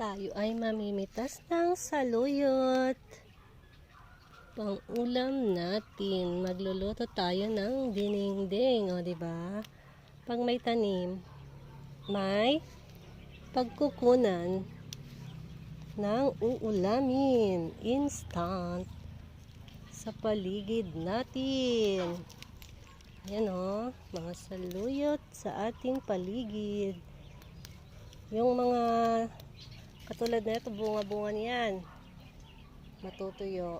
Tayo ay mamimitas ng saluyot. Pang ulam natin. Magluluto tayo ng dinengdeng, o di ba? Pag may tanim, may pagkukunan ng uulamin instant sa paligid natin. Yan o, mga saluyot sa ating paligid. Yung mga katulad na ito, bunga-bunga niyan. Matutuyo.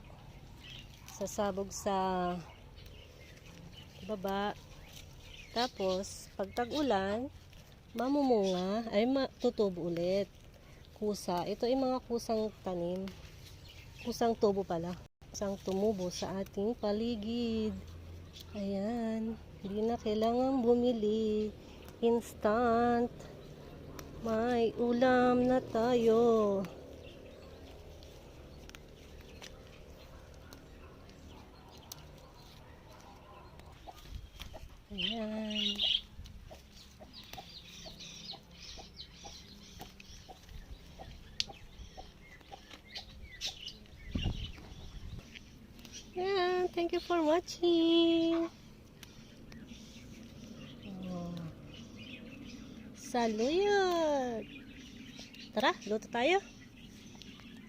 Sasabog sa baba. Tapos, pag tag-ulan, mamumunga, ay matutubo ulit. Kusa. Ito ay mga kusang tanim. Kusang tubo pala. Kusang tumubo sa ating paligid. Ayan. Hindi na kailangan bumili. Instant. May ulam na tayo. Ayan. Ayan. Thank you for watching. Saluyot! Tara, luto tayo.